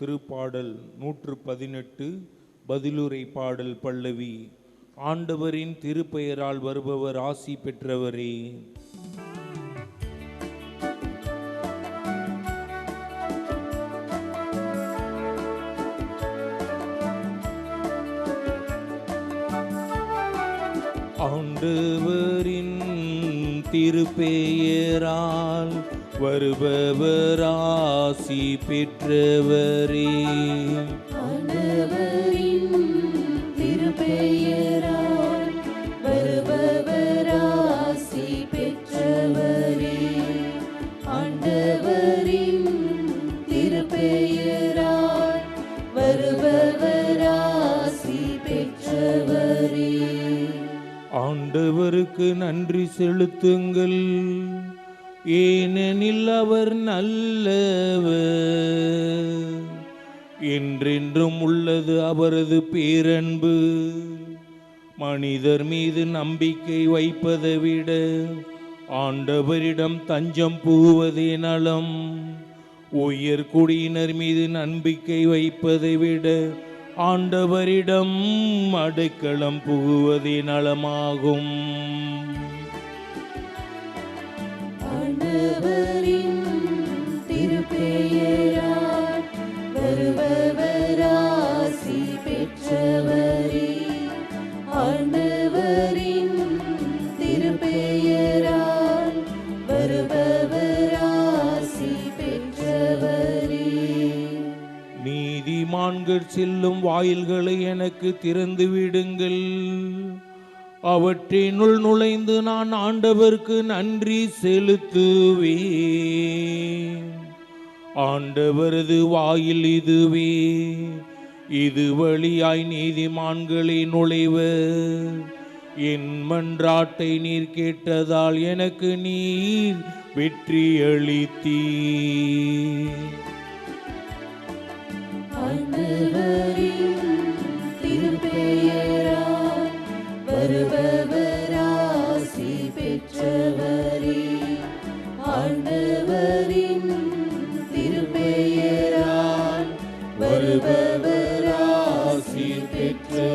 திருப்பாடல் நூற்று பதினெட்டு பதிலுரை பாடல் பல்லவி. ஆண்டவரின் திருப்பெயரால் வருபவர் ஆசி பெற்றவரே. ஆண்டவரின் திருப்பெயரால் வருபவர் ஆசி பெற்றவரே திருப்பெயரால் வருபவர் ஆசி பெற்றவரே. ஆண்டவரின் திருப்பெயரால் ஆண்டவருக்கு நன்றி செலுத்துங்கள். ஏனெனில் அவர் நல்லவர். என்றென்றும் உள்ளது அவரது பேரன்பு. மனிதர் மீது நம்பிக்கை வைப்பதை விட ஆண்டவரிடம் தஞ்சம் புகுவதே நலம். உயர் குடியினர் மீது நம்பிக்கை வைப்பதை விட ஆண்டவரிடம் அடைக்கலம் புகுவதே நலமாகும். ஆண்டவரின் திருப்பெயரால் வருபவர் மான்கள் செல்லும் வாயில்களை எனக்கு திறந்து விடுங்கள். அவற்றினுள் நுழைந்து நான் ஆண்டவருக்கு நன்றி செலுத்துவேன். ஆண்டவரது வாயில் இதுவே. இது வழியாய் நீதிமான்களே நுழைவர் என் மன்றாட்டை நீர் கேட்டதால் எனக்கு நீர் வெற்றியளித்தீ Jupiter.